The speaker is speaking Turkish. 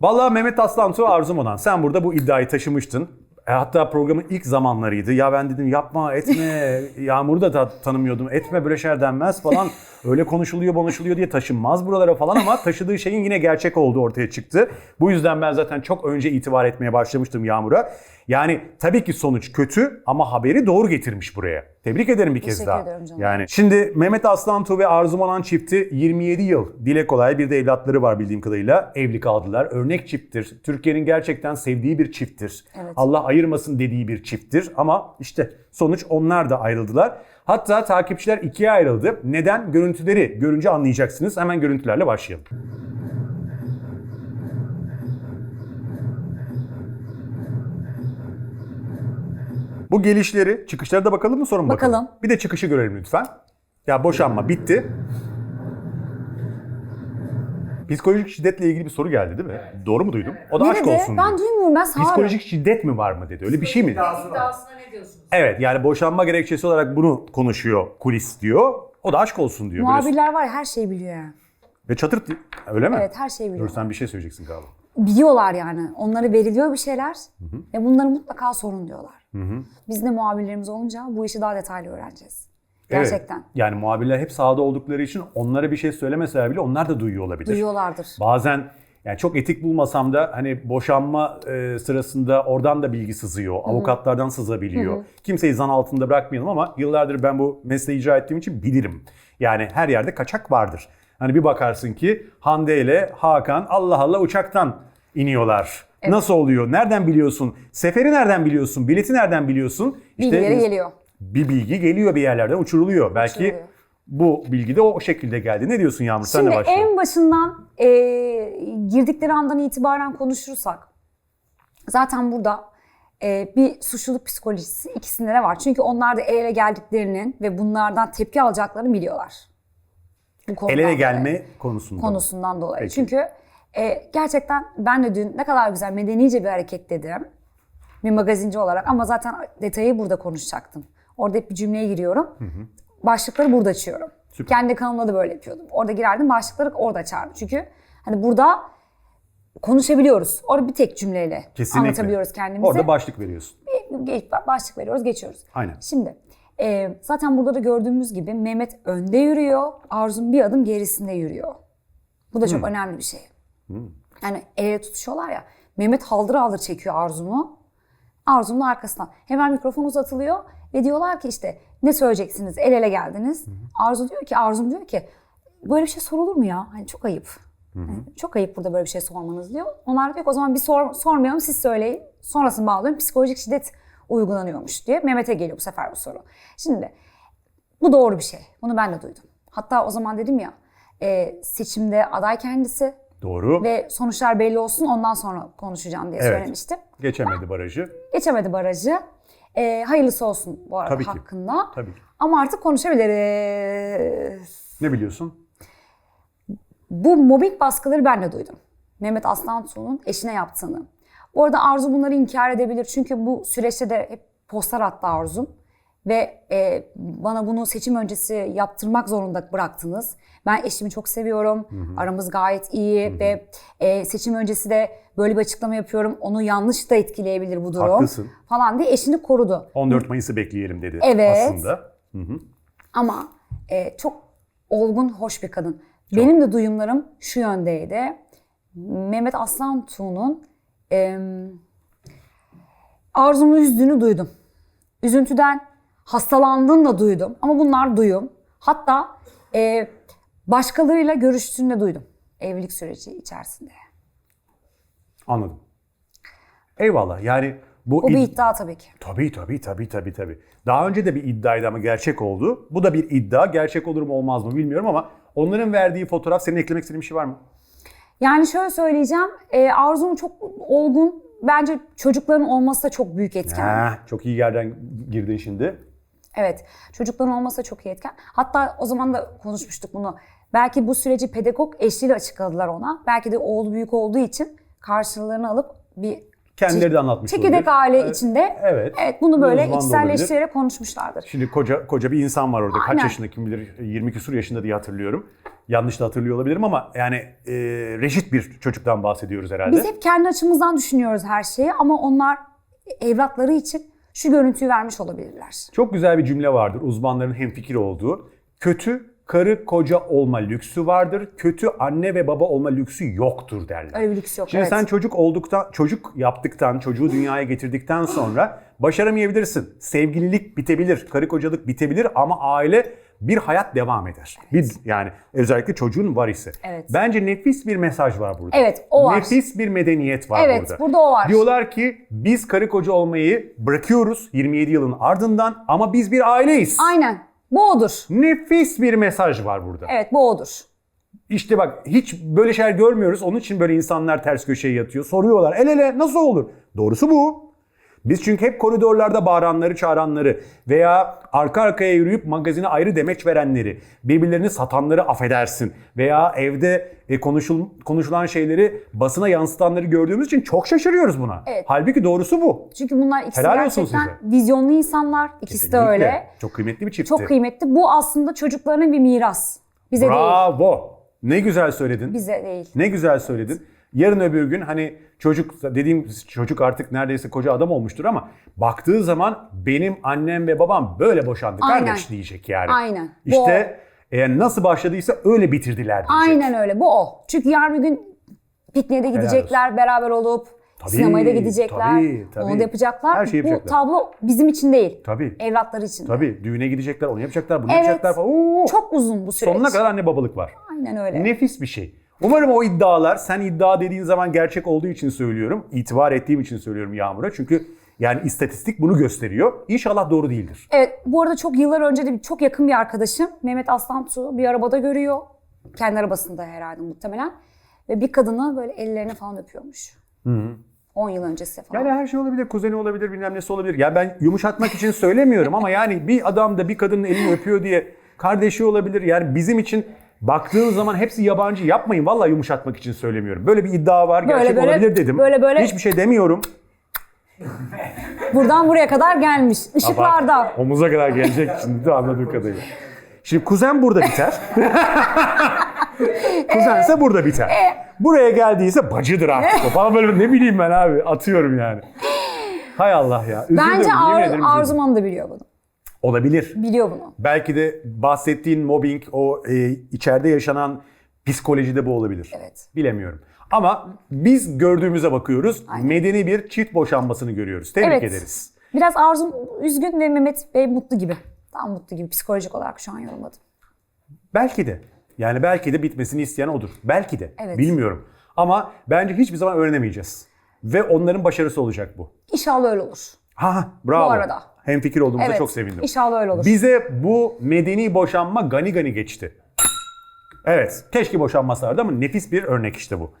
Vallahi Mehmet Aslantu Arzum Onan sen burada bu iddiayı taşımıştın. E, hatta programın ilk zamanlarıydı. Ya ben dedim yapma etme. Yağmur'u da ta- tanımıyordum. Etme böyle şeyler denmez falan. Öyle konuşuluyor konuşuluyor diye taşınmaz buralara falan ama taşıdığı şeyin yine gerçek olduğu ortaya çıktı. Bu yüzden ben zaten çok önce itibar etmeye başlamıştım Yağmur'a. Yani tabii ki sonuç kötü ama haberi doğru getirmiş buraya. Tebrik ederim bir kez Teşekkür daha. ederim canım. Yani şimdi Mehmet Aslantu ve Arzum Onan çifti 27 yıl dile kolay bir de evlatları var bildiğim kadarıyla evli kaldılar. Örnek çifttir. Türkiye'nin gerçekten sevdiği bir çifttir. Evet. Allah ayırmasın dediği bir çifttir ama işte sonuç onlar da ayrıldılar. Hatta takipçiler ikiye ayrıldı. Neden? Görüntüleri görünce anlayacaksınız. Hemen görüntülerle başlayalım. Bu gelişleri, çıkışlara da bakalım mı sorun mu Bakalım. Bir de çıkışı görelim lütfen. Ya boşanma bitti. Psikolojik şiddetle ilgili bir soru geldi değil mi? Doğru mu duydum? O da Ne aşk dedi? olsun. Ben diyor. duymuyorum ben sağırım. Psikolojik şiddet mi var mı dedi. Öyle bir şey mi? dedi? İddiasına ne diyorsunuz? Evet yani boşanma gerekçesi olarak bunu konuşuyor kulis diyor. O da aşk olsun diyor. Böyle- Muhabirler var ya her şeyi biliyor ya. Ve çatırt öyle mi? Evet her şeyi biliyor. Dur sen bir şey söyleyeceksin galiba. Biliyorlar yani. Onlara veriliyor bir şeyler ve bunları mutlaka sorun diyorlar. Biz de muhabirlerimiz olunca bu işi daha detaylı öğreneceğiz. Evet. Gerçekten. Yani muhabirler hep sahada oldukları için onlara bir şey söylemeseler bile onlar da duyuyor olabilir. Duyuyorlardır. Bazen yani çok etik bulmasam da hani boşanma e, sırasında oradan da bilgi sızıyor. Avukatlardan sızabiliyor. Kimseyi zan altında bırakmayalım ama yıllardır ben bu mesleği icra ettiğim için bilirim. Yani her yerde kaçak vardır. Hani bir bakarsın ki Hande ile Hakan Allah Allah uçaktan iniyorlar. Nasıl oluyor? Nereden biliyorsun? Seferi nereden biliyorsun? Bileti nereden biliyorsun? Bilgileri biz- geliyor. Bir bilgi geliyor bir yerlerden uçuruluyor. Belki Uçuruluyor. bu bilgi de o şekilde geldi. Ne diyorsun Yağmur? Sen Şimdi de başla. en başından e, girdikleri andan itibaren konuşursak zaten burada e, bir suçluluk psikolojisi ikisinde de var. Çünkü onlar da el ele geldiklerinin ve bunlardan tepki alacaklarını biliyorlar. Bu El ele dolayı. gelme konusunda. konusundan dolayı. Peki. Çünkü e, gerçekten ben de dün ne kadar güzel medenice bir hareket dedim. Bir magazinci olarak ama zaten detayı burada konuşacaktım. Orada hep bir cümleye giriyorum. Başlıkları burada açıyorum. Süper. Kendi kanalımda da böyle yapıyordum. Orada girerdim başlıkları orada açardım. Çünkü hani burada konuşabiliyoruz. Orada bir tek cümleyle Kesinlikle. anlatabiliyoruz kendimizi. Orada başlık veriyorsun. Bir geç- başlık veriyoruz, geçiyoruz. Aynen. Şimdi e, zaten burada da gördüğümüz gibi Mehmet önde yürüyor, Arzum bir adım gerisinde yürüyor. Bu da çok önemli bir şey. Yani el ele tutuşuyorlar ya. Mehmet haldır haldır çekiyor Arzum'u. Arzum'un arkasından. Hemen mikrofon uzatılıyor ve diyorlar ki işte ne söyleyeceksiniz? El ele geldiniz. Arzu diyor ki, Arzum diyor ki böyle bir şey sorulur mu ya? Hani çok ayıp. Yani çok ayıp burada böyle bir şey sormanız diyor. Onlar diyor ki o zaman bir sor, sormayalım siz söyleyin. Sonrasını bağlıyorum. Psikolojik şiddet uygulanıyormuş diye. Mehmet'e geliyor bu sefer bu soru. Şimdi bu doğru bir şey. Bunu ben de duydum. Hatta o zaman dedim ya e, seçimde aday kendisi Doğru. ve sonuçlar belli olsun ondan sonra konuşacağım diye Evet. söylemiştim. Geçemedi barajı. Geçemedi barajı. E, hayırlısı olsun bu arada Tabii ki. hakkında. Tabii ki. Ama artık konuşabiliriz. Ne biliyorsun? Bu mobbing baskıları ben de duydum. Mehmet Aslantuğ'un eşine yaptığını. Bu arada Arzu bunları inkar edebilir. Çünkü bu süreçte de hep postlar attı Arzum. Ve e, bana bunu seçim öncesi yaptırmak zorunda bıraktınız. Ben eşimi çok seviyorum. Aramız gayet iyi ve e, seçim öncesi de böyle bir açıklama yapıyorum. Onu yanlış da etkileyebilir bu durum. Haklısın. Falan diye eşini korudu. 14 Mayıs'ı bekleyelim dedi Evet. aslında. Ama e, çok olgun, hoş bir kadın. Benim de duyumlarım şu yöndeydi. Mehmet Aslan Tuğ'un e, arzumu üzdüğünü duydum. Üzüntüden hastalandığını da duydum. Ama bunlar duyum. Hatta e, başkalarıyla görüştüğünü de duydum. Evlilik süreci içerisinde. Anladım. Eyvallah. Yani bu Bu bir id- iddia tabii ki. Tabii tabii tabii tabii tabii. Daha önce de bir iddiaydı ama gerçek oldu. Bu da bir iddia. Gerçek olur mu olmaz mı bilmiyorum ama onların verdiği fotoğraf senin eklemek istediğin bir şey var mı? Yani şöyle söyleyeceğim. E, Arzu'nun çok olgun. Bence çocukların olması da çok büyük etken. Ha, çok iyi yerden girdin şimdi. Evet. Çocukların olması da çok iyi etken. Hatta o zaman da konuşmuştuk bunu. Belki bu süreci pedagog eşliğiyle açıkladılar ona. Belki de oğlu büyük olduğu için karşılarını alıp bir Kendileri de anlatmış Çekirdek aile içinde. evet. Evet bunu böyle Uzman içselleştirerek konuşmuşlardır. Şimdi koca koca bir insan var orada. Kaç Aynen. yaşında kim bilir 20 küsur yaşında diye hatırlıyorum. Yanlış da hatırlıyor olabilirim ama yani e, reşit bir çocuktan bahsediyoruz herhalde. Biz hep kendi açımızdan düşünüyoruz her şeyi ama onlar evlatları için şu görüntüyü vermiş olabilirler. Çok güzel bir cümle vardır uzmanların hemfikir olduğu. Kötü karı koca olma lüksü vardır. Kötü anne ve baba olma lüksü yoktur derler. Öyle bir lüks yok. Şimdi evet. sen çocuk olduktan, çocuk yaptıktan, çocuğu dünyaya getirdikten sonra başaramayabilirsin. Sevgililik bitebilir, karı kocalık bitebilir ama aile bir hayat devam eder. Bir yani özellikle çocuğun var ise. Evet. Bence nefis bir mesaj var burada. Evet, o var. Nefis bir medeniyet var Evet, burada. burada o var. Diyorlar ki biz karı koca olmayı bırakıyoruz 27 yılın ardından ama biz bir aileyiz. Aynen. Bu odur. Nefis bir mesaj var burada. Evet bu odur. İşte bak hiç böyle şeyler görmüyoruz. Onun için böyle insanlar ters köşeye yatıyor. Soruyorlar el ele nasıl olur? Doğrusu bu. Biz çünkü hep koridorlarda bağıranları, çağıranları veya arka arkaya yürüyüp magazine ayrı demeç verenleri, birbirlerini satanları affedersin veya evde e, konuşul, konuşulan şeyleri basına yansıtanları gördüğümüz için çok şaşırıyoruz buna. Evet. Halbuki doğrusu bu. Çünkü bunlar ikisi Helal gerçekten vizyonlu insanlar. İkisi de öyle. Çok kıymetli bir çiftti. Çok kıymetli. Bu aslında çocuklarının bir miras. Bize değil. Bravo. Ne güzel söyledin. Bize değil. Ne güzel söyledin. Yarın öbür gün hani çocuk dediğim çocuk artık neredeyse koca adam olmuştur ama baktığı zaman benim annem ve babam böyle boşandı Aynen. kardeş diyecek yani. Aynen. Bu İşte eğer nasıl başladıysa öyle bitirdiler diyecek. Aynen öyle. Bu o. Çünkü yarın bir gün pikniğe de gidecekler beraber olup Tabii, sinemaya da gidecekler. tabii, tabii. Onu da yapacaklar. Her şeyi Bu yapacaklar. tablo bizim için değil. Tabii. Evlatları için. Tabii düğüne gidecekler, onu yapacaklar, bunu Evet. yapacaklar falan. Oo, Çok uzun bu süreç. sonuna kadar anne babalık var. Aynen öyle. Nefis bir şey. Umarım o iddialar, sen iddia dediğin zaman gerçek olduğu için söylüyorum. itibar ettiğim için söylüyorum Yağmur'a. Çünkü yani istatistik bunu gösteriyor. İnşallah doğru değildir. Evet bu arada çok yıllar önce de çok yakın bir arkadaşım Mehmet Aslantu bir arabada görüyor. Kendi arabasında herhalde muhtemelen. Ve bir kadını böyle ellerini falan öpüyormuş. 10 yıl öncesi falan. Yani her şey olabilir, kuzeni olabilir, bilmem nesi olabilir. Ya ben yumuşatmak için söylemiyorum ama yani bir adam da bir kadının elini öpüyor diye kardeşi olabilir. Yani bizim için baktığın zaman hepsi yabancı. Yapmayın vallahi yumuşatmak için söylemiyorum. Böyle bir iddia var, Böyle gerçek böyle- olabilir dedim. böyle böyle- Hiçbir şey demiyorum. Buradan buraya kadar gelmiş. Işıklarda. Omuza kadar gelecek şimdi de anladığım kadarıyla. Şimdi kuzen burada biter. Kuzense burada biter. Buraya geldiyse bacıdır artık. Falan böyle ne bileyim ben abi atıyorum yani. Hay Allah ya. Üzüldüm, Bence Ar- ederim üzüldüm. Arzum Hanım da biliyor bunu. Olabilir. Biliyor bunu. Belki de bahsettiğin mobbing, o e, içeride yaşanan psikolojide bu olabilir. Evet. Bilemiyorum. Ama biz gördüğümüze bakıyoruz. Aynen. Medeni bir çift boşanmasını görüyoruz. Tebrik Evet. ederiz. Biraz Arzum üzgün ve Mehmet Bey mutlu gibi. Daha mutlu gibi psikolojik olarak şu an yorumladım. Belki de. Yani belki de bitmesini isteyen odur. Belki de. Evet. Bilmiyorum. Ama bence hiçbir zaman öğrenemeyeceğiz. Ve onların başarısı olacak bu. İnşallah öyle olur. Ha, bravo. Bu arada. Hem fikir olduğumuza Evet. çok sevindim. İnşallah öyle olur. Bize bu medeni boşanma gani gani geçti. Evet, keşke boşanmasalardı ama nefis bir örnek işte bu.